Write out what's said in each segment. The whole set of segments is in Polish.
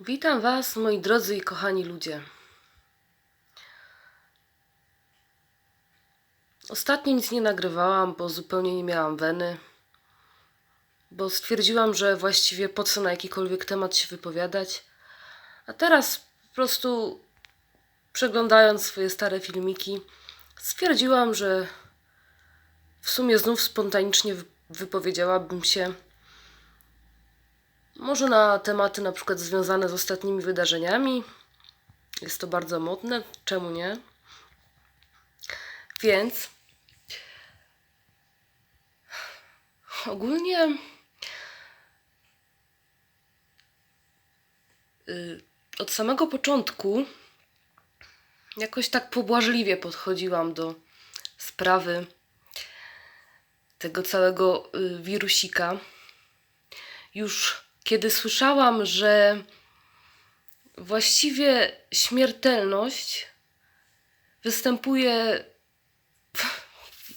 Witam Was, moi drodzy i kochani ludzie. Ostatnio nic nie nagrywałam, bo zupełnie nie miałam weny. Bo stwierdziłam, że właściwie po co na jakikolwiek temat się wypowiadać. A teraz po prostu przeglądając swoje stare filmiki, stwierdziłam, że w sumie znów spontanicznie wy- wypowiedziałabym się może na tematy na przykład związane z ostatnimi wydarzeniami. Jest to bardzo modne, czemu nie? Więc ogólnie y, od samego początku jakoś tak pobłażliwie podchodziłam do sprawy tego całego y, wirusika już kiedy słyszałam, że właściwie śmiertelność występuje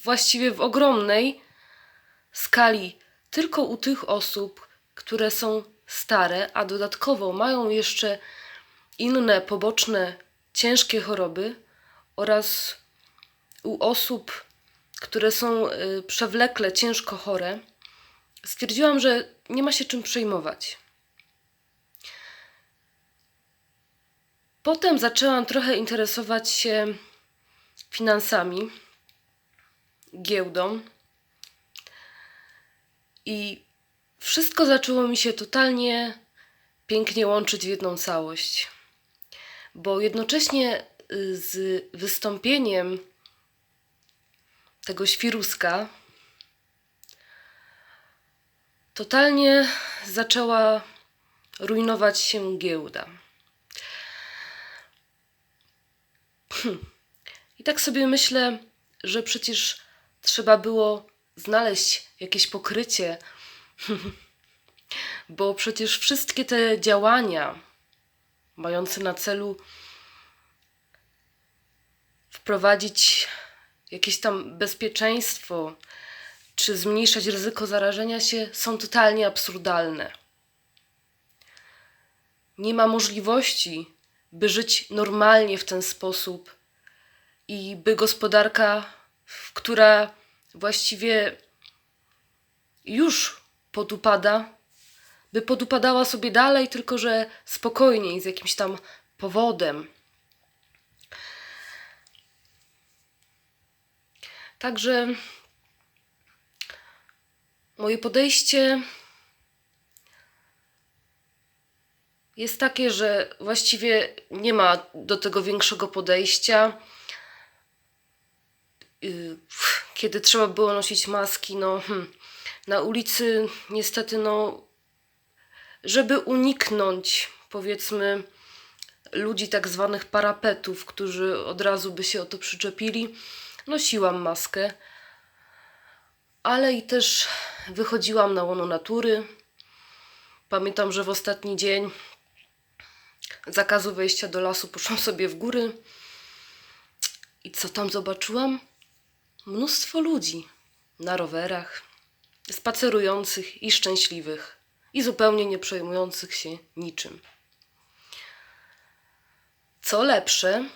właściwie w ogromnej skali tylko u tych osób, które są stare, a dodatkowo mają jeszcze inne poboczne ciężkie choroby oraz u osób, które są y, przewlekle ciężko chore stwierdziłam, że nie ma się czym przejmować. Potem zaczęłam trochę interesować się finansami, giełdą i wszystko zaczęło mi się totalnie pięknie łączyć w jedną całość. Bo jednocześnie y, z wystąpieniem tego świruska totalnie zaczęła rujnować się giełda. Hm. I tak sobie myślę, że przecież trzeba było znaleźć jakieś pokrycie, bo przecież wszystkie te działania mające na celu wprowadzić jakieś tam bezpieczeństwo, czy zmniejszać ryzyko zarażenia się, są totalnie absurdalne. Nie ma możliwości, by żyć normalnie w ten sposób i by gospodarka, która właściwie już podupada, by podupadała sobie dalej, tylko że spokojniej, z jakimś tam powodem. Także moje podejście jest takie, że właściwie nie ma do tego większego podejścia. Yy, Kiedy trzeba było nosić maski, no hmm, na ulicy niestety, no, żeby uniknąć powiedzmy ludzi tak zwanych parapetów, którzy od razu by się o to przyczepili, nosiłam maskę ale i też wychodziłam na łono natury. Pamiętam, że w ostatni dzień zakazu wejścia do lasu poszłam sobie w góry. I co tam zobaczyłam? Mnóstwo ludzi na rowerach, spacerujących i szczęśliwych, i zupełnie nie przejmujących się niczym. Co lepsze,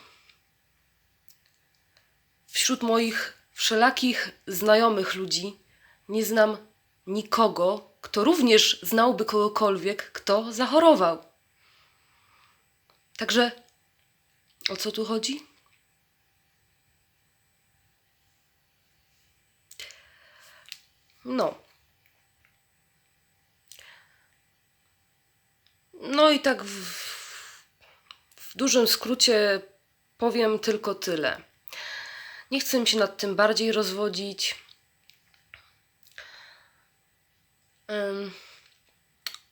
wśród moich wszelakich znajomych ludzi nie znam nikogo, kto również znałby kogokolwiek, kto zachorował. Także o co tu chodzi? No. No i tak w, w dużym skrócie powiem tylko tyle. Nie chcę mi się nad tym bardziej rozwodzić.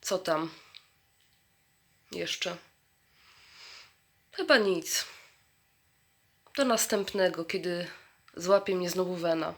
Co tam? Jeszcze. Chyba nic. Do następnego, kiedy złapie mnie znowu wena.